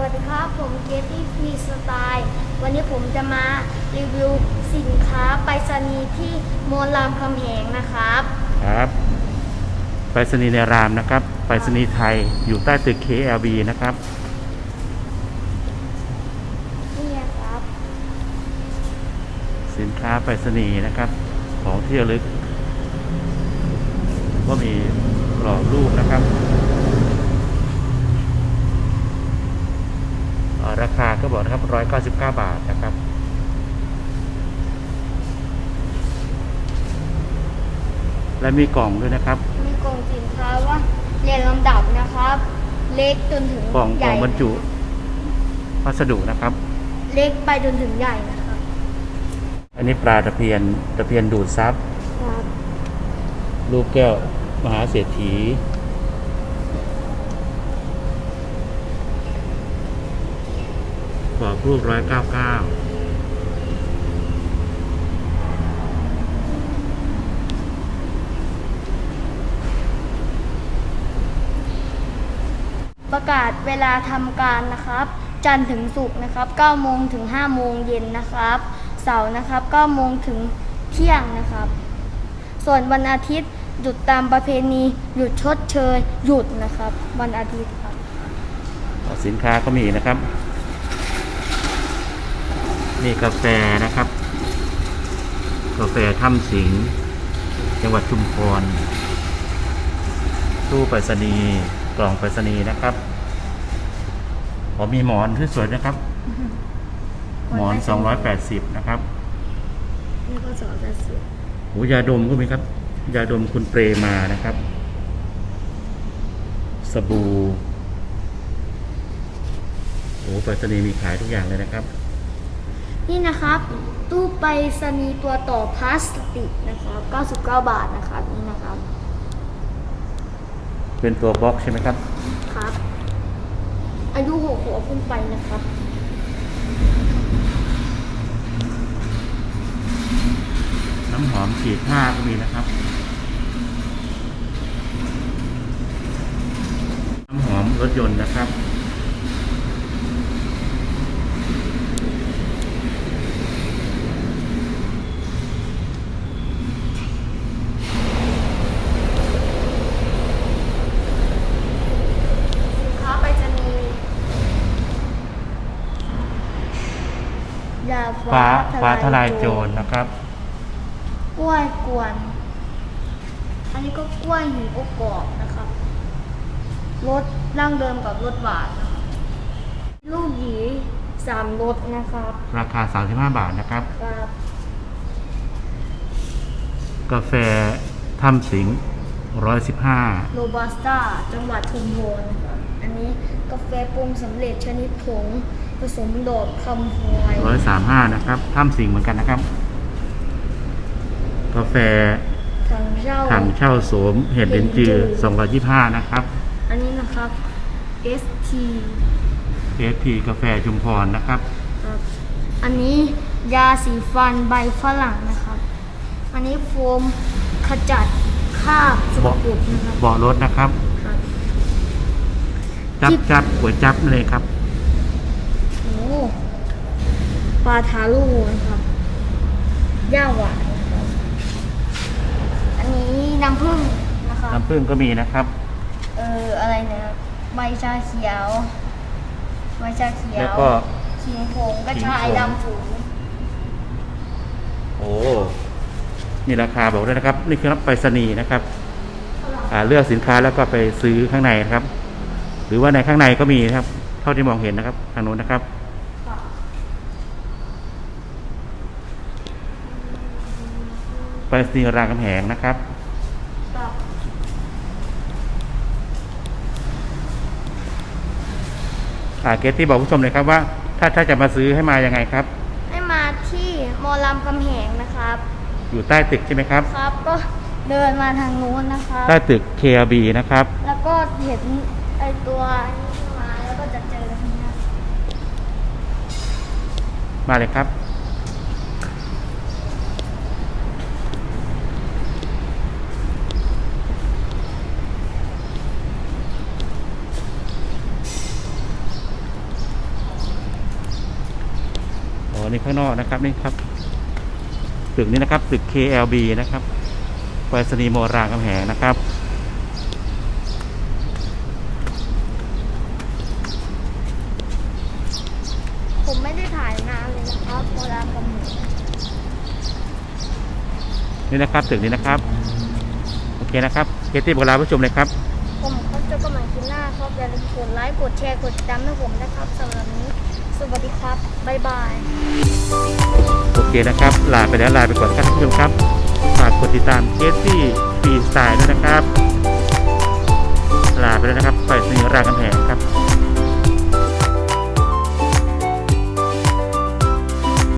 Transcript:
วัสดีครับ ผมเกตตี้ฟรีสไตล์วันนี้ผมจะมารีวิวสินค้าไปรษณีย์ที่มอลรามคำแหงนะครับ ครับไปรษณีย์ในรามนะครับไปรษณีย์ไทยอยู่ใต้ตึก KLB นะครับ นี่ครับ สินค้าไปรษณีย์นะครับ ของที่ระลึก ก็มีหล่อรูปนะครับเอ่อ ราคาก็บอกนะครับ 199 บาทนะครับและมีกล่องด้วยนะครับ มีกล่องสินค้าว่าเรียนลำดับนะครับ เล็กจนถึงกล่องใหกล่ญ่องบรรจุพัสดุนะครับ เล็กไปจนถึงใหญ่นะครับ อันนี้ปลาตะเพียนตะเพียนดูดซับครับลูกแก้วมหาเศรษฐี กรอบรูปร้อยเก้าเก้าประกาศเวลาทำการนะครับ จันทร์ถึงศุกร์นะครับ9โมงถึง5โมงเย็นนะครับ เสาร์นะครับ9โมงถึงเที่ยงนะครับ ส่วนวันอาทิตย์หยุดตามประเพณี หยุดชดเชย หยุดนะครับ วันอาทิตย์ครับ สินค้าก็มีนะครับ นี่กาแฟนะครับ กาแฟถ้ำสิงห์จังหวัดชุมพรตู้ไปรษณีย์กล่องไปรษณีย์นะครับผมมีหมอนที่สวยนะครับ หมอน280นะครับนี่ก็สอนจะสุดหูยาดมก็มีครับ ยาดมคุณเปรมานะครับ สบู่โอ้ไปรษณีย์มีขายทุกอย่างเลยนะครับ นี่นะครับ ตู้ไปรษณีย์ตัวต่อพลาสติกนะครับ99 บาทนะครับนี่นะครับ เป็นตัวบล็อกใช่ไหมครับ ครับ อายุ6ขวบขึ้นไปนะครับน้ำหอมฉีดผ้าก็มีนะครับ น้ำหอมรถยนต์นะครับ สินค้าไปรษณีย์ยา ฟ้าฟ้าฟ้าทลายโจรนะครับ กล้วยกวน อันนี้ก็กล้วยหินอบกรอบนะครับรสดั้งเดิมกับรสหวานนะครับลูกหยีสามรสนะครับราคา 35 บาทนะครับ ครับ กาแฟถ้ำสิง115โรบัสต้า จังหวัดชุมพรนะครับอันนี้กาแฟปรุงสำเร็จชนิดผง ผสมดอกคำพวย135นะครับถ้ำสิงเหมือนกันนะครับ กาแฟถังเช่าถังเช่าโสม เห็ดเดนจือ225นะครับ อันนี้นะครับ ST FT กาแฟชุมพรนะครับครับ อันนี้ยาสีฟันใบฝรั่งนะครับ อันนี้โฟมขจัดคราบสกปรกนะครับเบาะรถนะครับ ครับ จับจิ๊บจับก๋วยจับนั่นเลยครับ โอ้ป ลาทาลูนะครับย่าหวานนะครับอันนี้น้ำผึ้งนะครับน้ำผึ้งก็มีนะครับ เอออะไรนะครับใบชาเขียวใบชาเขียวแล้วก็ ขิงผงกระชายขิงผง ดำผงโอ้นี่ราคาบอกด้วยนะครับ นี่คือรับไปรษณีย์นะครับอ่าเลือกสินค้าแล้วก็ไปซื้อข้างในนะครับ หรือว่าในข้างในก็มีนะครับ เท่าที่มองเห็นนะครับทางนู้นนะครับ ไปรษณีย์รามคำแหงนะครับกับ อ่าเกตที่บอกผู้ชมเลยครับว่า ถ้าถ้าจะมาซื้อให้มายังไงครับ ให้มาที่มอลำคำแหงนะครับ อยู่ใต้ตึกใช่ไหมครับ ครับก็เดินมาทางนู้นนะครับ ใต้ตึก KLB นะครับ แล้วก็เห็นไอตัวนี้ขึ้นมาแล้วก็จะเจอตรงนี้มาเลยครับ ข้างนอกนะครับนี่ครับตึกนี้นะครับตึก KLB นะครับไปรษณีย์โมรามคำแหงนะครับผมไม่ได้ถ่ายนานเลยนะครับโบราณกำเนิดนี่นะครับตึกนี้นะครับ โอเคนะครับเคที่บอกลาผู้ชมเลยครับ ผมครับเจอกันใหม่คลิปหน้าครับอย่าลืมกดไลค์ กดแชร์ กดติดตามให้ผมนะครับสำหรับวันนี้ สวัสดีครับ บ๊ายบาย โอเคนะครับ ลาไปแล้วลาไปก่อนครับท่านผู้ชมครับ ฝากกดติดตามเคที่ปีสไตล์ด้วยนะครับ ลาไปแล้วนะครับไปสนีรามคำแหงครับ